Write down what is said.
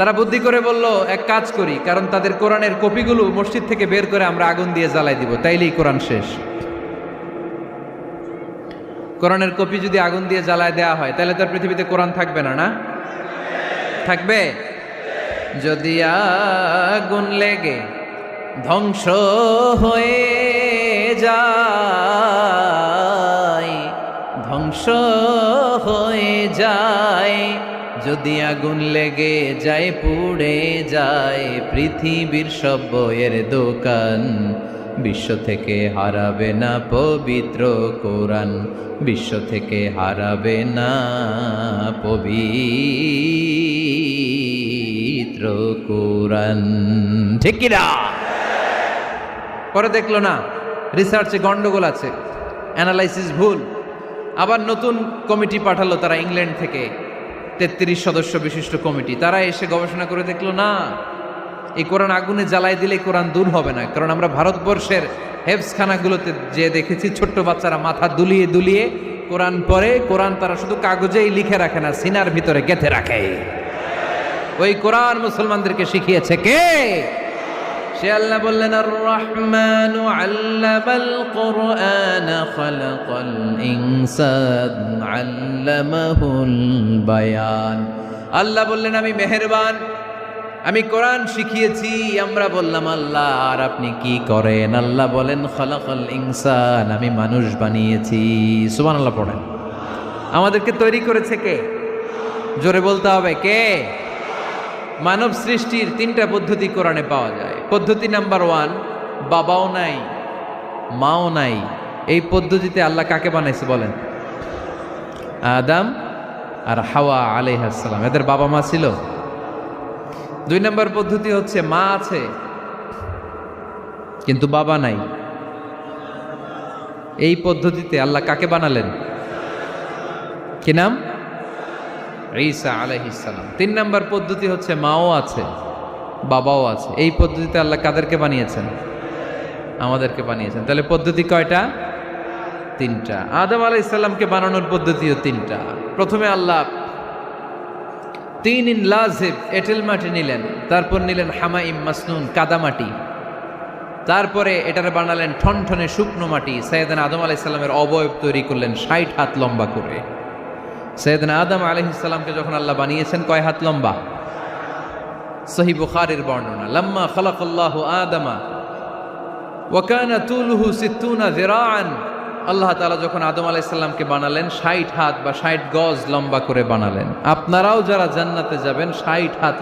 তারা বুদ্ধি করে বলল, এক কাজ করি, কারণ তাদের কোরআনের কপিগুলো মসজিদ থেকে বের করে আমরা আগুন দিয়ে জ্বালাই দিব, তাইলেই কোরআন শেষ। কোরআনের কপি যদি আগুন দিয়ে জ্বালায় দেওয়া হয় তাহলে তার পৃথিবীতে কোরআন থাকবে না না? থাকবে? যদি আগুন লেগে ধ্বংস হয়ে যায়, ধ্বংস যদি আগুন লেগে যায়, পুড়ে যায়, পৃথিবীর সব বইয়ের দোকান বিশ্ব থেকে হারাবে না পবিত্র কোরআন, বিশ্ব থেকে হারাবে না পবিত্র কোরআন। ঠিক পরে দেখল না রিসার্চে গন্ডগোল আছে অ্যানালাইসিস ভুল। আবার নতুন কমিটি পাঠালো তারা ইংল্যান্ড থেকে। তেত্রিশ সদস্য বিশিষ্ট কমিটি। তারা এসে গবেষণা করে দেখল, না, এই কোরআন আগুনে জ্বালাই দিলে কোরআন দূর হবে না। কারণ আমরা ভারতবর্ষের হেফসখানাগুলোতে যে দেখেছি, ছোট্ট বাচ্চারা মাথা দুলিয়ে দুলিয়ে কোরআন পরে কোরআন তারা শুধু কাগজেই লিখে রাখে না, সিনার ভিতরে গেঁথে রাখে। ওই কোরআন মুসলমানদেরকে শিখিয়েছে কে? সে আল্লাহ বললেন আর রহমান আল্লামাল কোরআন ইনসান বায়ান। আল্লাহ বললেন, আমি মেহেরবান, আমি কোরআন শিখিয়েছি। আমরা বললাম, আল্লাহ, আর আপনি কি করেন? আল্লাহ বলেন, খালাকাল ইনসান, আমি মানুষ বানিয়েছি। সুবান আল্লাহ পড়েন। আমাদেরকে তৈরি করেছে কে? জোরে বলতে হবে, কে? মানব সৃষ্টির তিনটা পদ্ধতি কোরআনে পাওয়া যায়। পদ্ধতি নাম্বার ওয়ান, বাবাও নাই, মাও নাই। এই পদ্ধতিতে আল্লাহ কাকে বানাইছে বলেন? আদাম আর হাওয়া আলাইহাসালাম এদের বাবা মা ছিল। দুই নম্বর পদ্ধতি হচ্ছে মা আছে, কিন্তু বাবা নাই। এই পদ্ধতিতে আল্লাহ কাকে বানালেন? কি নাম? ঈসা আলাইহিসালাম তিন নম্বর পদ্ধতি হচ্ছে মাও আছে। বাবাও আছে। এই পদ্ধতিতে আল্লাহ কাদেরকে বানিয়েছেন? আমাদেরকে বানিয়েছেন। তাহলে পদ্ধতি কয়টা? তিনটা। আদম আলাহ ইসলামকে বানানোর পদ্ধতিও তিনটা। প্রথমে আল্লাহ তিন ইন লাজেব, এটেল মাটি নিলেন। তারপর নিলেন হামাইম মাসনুন কাদামাটি তারপরে এটার বানালেন ঠনঠনে শুকনো মাটি। সৈয়দান আদম আলাহ ইসলামের অবয়ব তৈরি করলেন ষাট হাত লম্বা করে। সৈয়দনা আদম আলহিসাল্লামকে যখন আল্লাহ বানিয়েছেন, কয় হাত লম্বা? সহি বুখারের বর্ণনা, লাম্মা খালাকাল্লাহু আদামা ওয়াকানা তুলুহু সিত্তুনা জেরান আল্লাহ তালা যখন আদম আলাইসাল্লামকে বানালেন 60 হাত বা 60 গজ লম্বা করে বানালেন। আপনারাও যারা জান্নাতে যাবেন 60 হাত